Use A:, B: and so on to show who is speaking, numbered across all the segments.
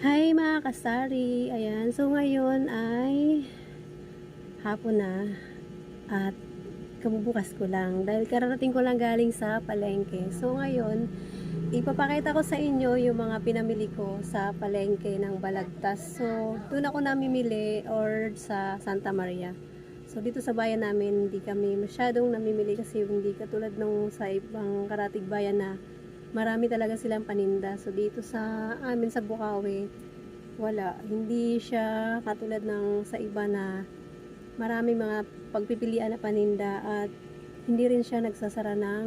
A: Hi mga kasari! Ayan, so ngayon ay hapon na at kabubukas ko lang dahil kararating ko lang galing sa palengke. So ngayon, ipapakita ko sa inyo yung mga pinamili ko sa palengke ng Balagtas. So, doon ako namimili or sa Santa Maria. So dito sa bayan namin, hindi kami masyadong namimili kasi hindi katulad nung sa ibang karatig bayan na marami talaga silang paninda. So dito sa amin sa Bukawi, wala. Hindi siya katulad ng sa iba na marami mga pagpipilian na paninda at hindi rin siya nagsasara ng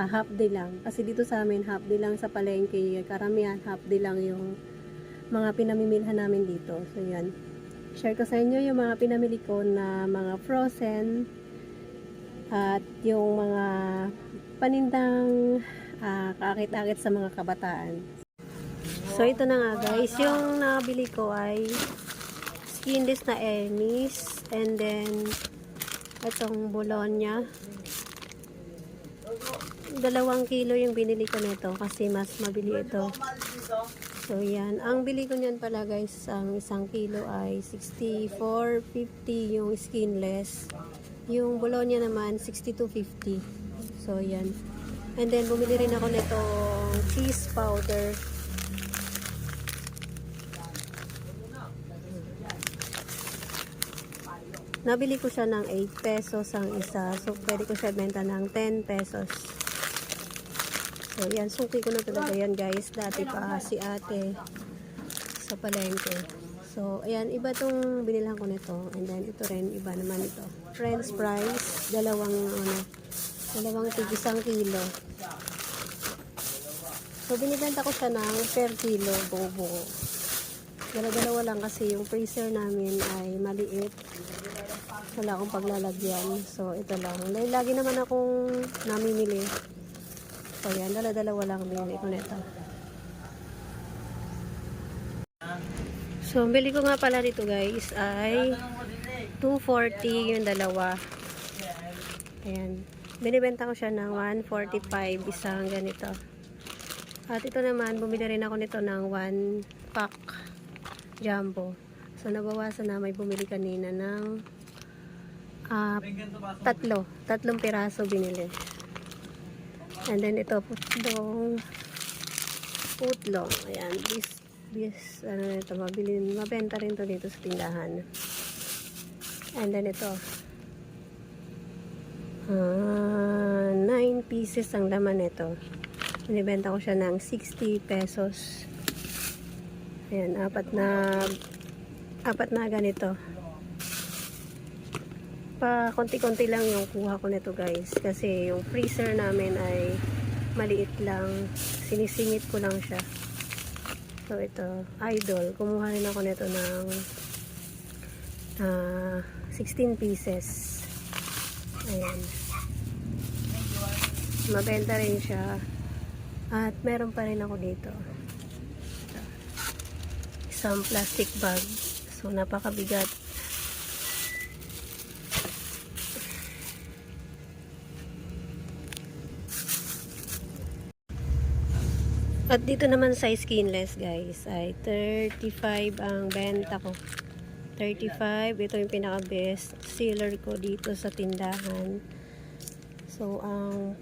A: ah, half day lang. Kasi dito sa amin, half day lang sa palengke. Karamihan, half day lang yung mga pinamimilhan namin dito. So yan. Share ko sa inyo yung mga pinamili ko na mga frozen at yung mga panindang ah, kaakit-akit sa mga kabataan. So ito na nga guys, yung nabili ko ay skinless na Ernest and then itong Bologna. Dalawang kilo yung binili ko nito kasi mas mabili ito. So yan, ang bili ko niyan pala guys, ang isang kilo ay 64.50 yung skinless. Yung Bologna naman 62.50. So yan. And then bumili rin ako nitong cheese powder. Nabili ko siya ng 8 pesos ang isa. So, pwede ko siya benta ng 10 pesos. So, yan. Suki ko na talaga yan, guys. Dati pa si ate sa palengke. So, ayan. Iba tong binilhan ko nito. And then, ito rin. Iba naman ito. French fries. Dalawang, ano, dalawang tig isang kilo. So, binibenta ko siya ng per kilo. Buo-buo. Dala-dalawa lang kasi yung freezer namin ay maliit wala akong paglalagyan. So, ito lang. Dahil lagi naman akong namimili. So, yan. Dala-dalawa lang binili ko nito. So, bili ko nga pala dito guys ay 240 yung dalawa. Ayan. Binibenta ko siya ng 145 isang ganito. At ito naman, bumili rin ako nito ng 1 pack jumbo. So, nabawasan na may bumili kanina ng ah, tatlo. Tatlong piraso binili. And then ito, putlong putlong. Ayan, bis, bis, ano na ito, mabili, mabenta rin to dito sa tindahan. And then ito, ah, 9 pieces ang laman nito. Binibenta ko siya ng 60 pesos. Ayan, apat na apat na ganito pa konti-konti lang yung kuha ko nito guys kasi yung freezer namin ay maliit lang sinisingit ko lang siya so ito idol. Kumuha rin ako nito ng ah, 16 pieces. Ayan. Mabenta rin siya. At meron pa rin ako dito. Ito. isang plastic bag. So napakabigat At dito naman sa skinless guys ay 35 ang benta ko. 35, ito yung pinaka best seller ko dito sa tindahan. So ang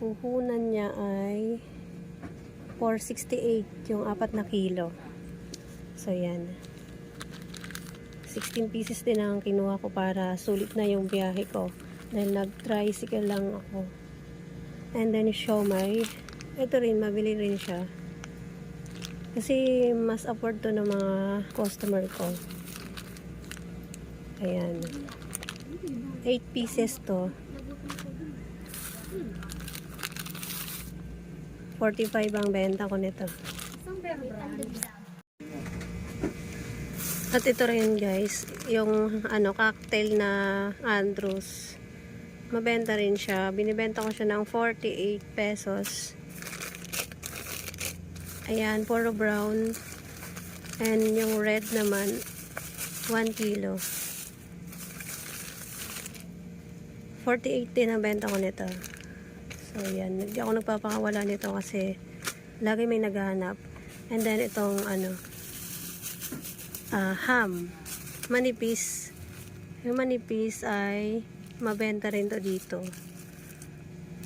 A: puhunan niya ay 468 yung apat na kilo. So yan. 16 pieces din ang kinuha ko para sulit na yung biyahe ko. Dahil nag-tricycle lang ako. And then siomay. Ito rin, mabili rin siya. Kasi mas afford to ng mga customer ko. Ayan. 8 pieces to. 45 ang benta ko nito. At ito rin guys, yung ano cocktail na Andrews. Mabenta rin siya. Binibenta ko siya ng 48 pesos. Ayan, puro brown. And yung red naman, 1 kilo. 48 din ang benta ko nito. So, yan. Hindi ako nagpapakawala nito kasi lagi may naghahanap. And then itong ano, ah, ham. Manipis. Yung manipis ay mabenta rin to dito.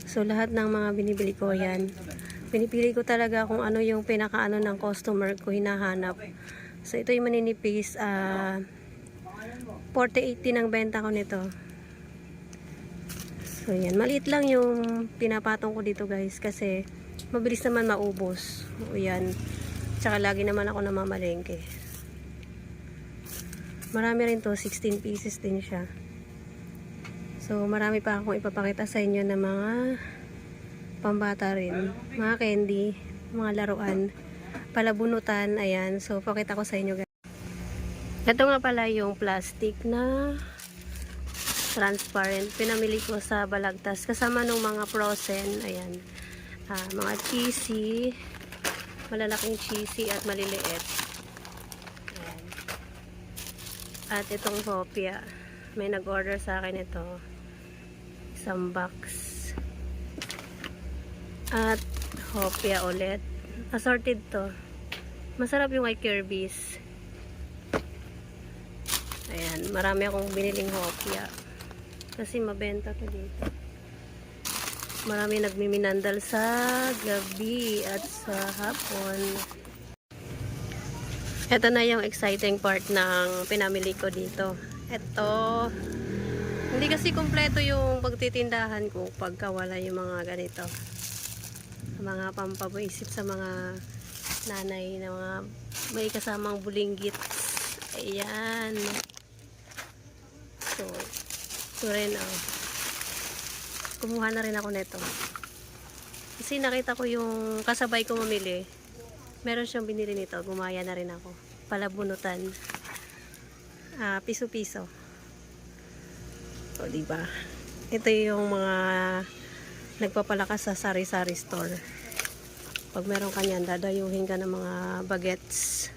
A: So lahat ng mga binibili ko yan. Pinipili ko talaga kung ano yung pinakaano ng customer ko hinahanap. So ito yung maninipis. ah 40-80 ng benta ko nito. So yan. Maliit lang yung pinapatong ko dito guys. Kasi mabilis naman maubos. O yan. Tsaka lagi naman ako namamalengke. Marami rin to, 16 pieces din siya. So, marami pa akong ipapakita sa inyo na mga pambata rin. Mga candy, mga laruan, palabunutan, ayan. So, pakita ko sa inyo guys. Ito nga pala yung plastic na transparent. Pinamili ko sa Balagtas. Kasama nung mga frozen, ayan. Ah, mga cheesy, malalaking cheesy at maliliit. Ayan. At itong hopia. May nag-order sa akin ito. Isang box. At hopia ulit. Assorted to. Masarap yung kay Kirby's. Ayan. Marami akong biniling hopia. Kasi mabenta to dito. Marami nagmiminandal sa gabi at sa hapon. Ito na yung exciting part ng pinamili ko dito. Ito, hindi kasi kumpleto yung pagtitindahan ko pagka wala yung mga ganito. Mga pampabuisip sa mga nanay na mga may kasamang bulinggit. Ayan. So, ito rin oh. Kumuha na rin ako nito. Kasi nakita ko yung kasabay ko mamili meron siyang binili nito. Gumaya na rin ako. Palabunutan. Ah, piso-piso. O, di ba? Ito yung mga nagpapalakas sa sari-sari store. Pag meron ka niyan, dadayuhin ka ng mga bagets.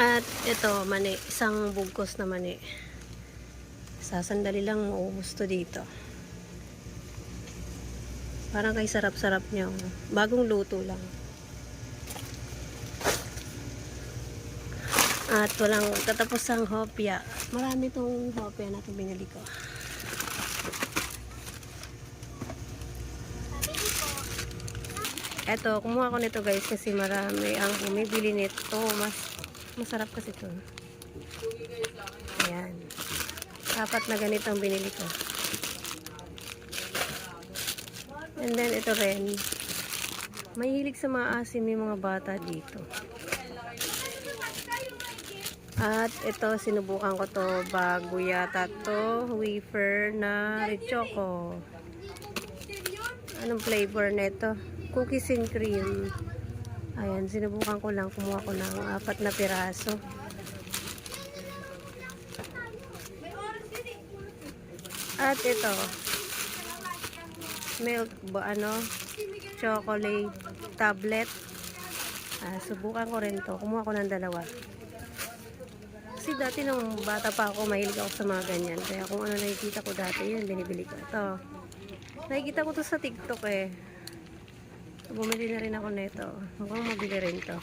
A: At ito, mani. Isang bugkos na mani. Sasandali lang maubos to dito. Parang kay sarap-sarap niya. oh. Bagong luto lang. At walang katapos ang hopya. Marami tong hopya na binili ko. Eto, kumuha ko nito guys kasi marami ang bumibili nito. Mas masarap kasi ito. Ayan. Apat na ganito ang binili ko. And then ito rin. May hilig sa mga asim yung mga bata dito. At ito, sinubukan ko to bago yata to. Wafer na Richoco. Anong flavor nito? Cookies and cream. Ayan, sinubukan ko lang. Kumuha ko ng apat na piraso. At ito, milk ba ano chocolate tablet ah, subukan ko rin to kumuha ko ng dalawa kasi dati nung bata pa ako mahilig ako sa mga ganyan kaya kung ano nakikita ko dati yun binibili ko ito nakikita ko to sa tiktok eh bumili na rin ako nito mukhang mabili rin to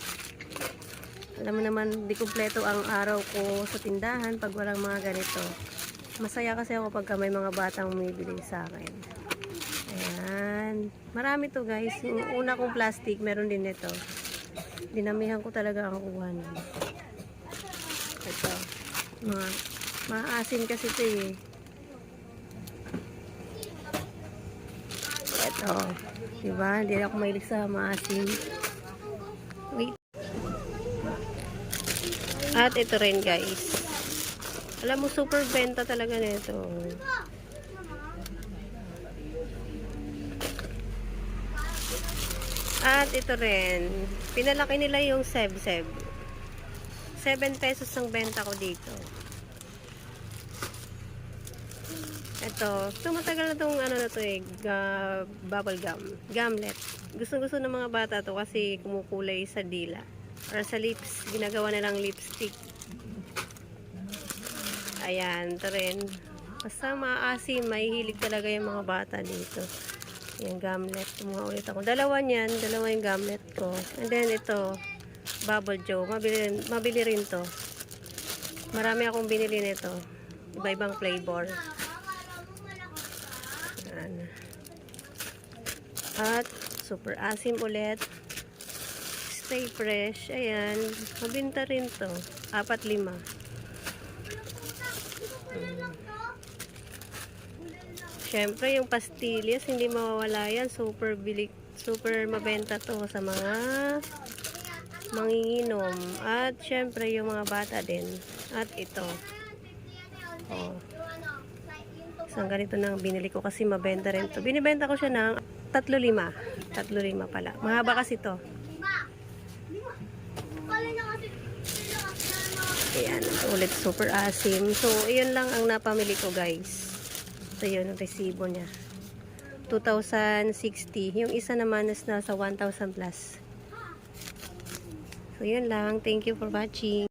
A: alam mo naman di kumpleto ang araw ko sa tindahan pag walang mga ganito masaya kasi ako pagka may mga batang bumibili sa akin Ayan. Marami to guys. Yung una kong plastic, meron din ito. Dinamihan ko talaga ang kuha nun. Ito. Mga, maasin kasi ito eh. Ito. Diba? Hindi ako mahilig sa maasin. Wait. At ito rin guys. Alam mo, super benta talaga nito. At ito rin, pinalaki nila yung seb-seb. 7 pesos ang benta ko dito. Ito, tumatagal na tong ano na to eh, ga, bubble gum, gumlet. Gusto gusto ng mga bata to kasi kumukulay sa dila. Or sa lips, ginagawa nilang lipstick. Ayan, ito rin. Basta maasim, mahihilig talaga yung mga bata dito. Yung gamlet. Kumuha ulit ako. Dalawa niyan. Dalawa yung gamlet ko. And then ito, Bubble Joe. Mabili, mabili rin to. Marami akong binili nito. Iba-ibang flavor. Yan. At super asim ulit. Stay fresh. Ayan. Mabinta rin to. Apat lima. Siyempre, yung pastillas, hindi mawawala yan. Super bilik, super mabenta to sa mga manginginom. At syempre, yung mga bata din. At ito. Oh. Isang ganito nang binili ko kasi mabenta rin to. Binibenta ko siya ng tatlo lima. Tatlo lima pala. Mahaba kasi to. Ayan, ulit super asim. So, iyon lang ang napamili ko guys. Ito yun, ang resibo niya. 2,060. Yung isa naman is nasa 1,000 plus. So, yun lang. Thank you for watching.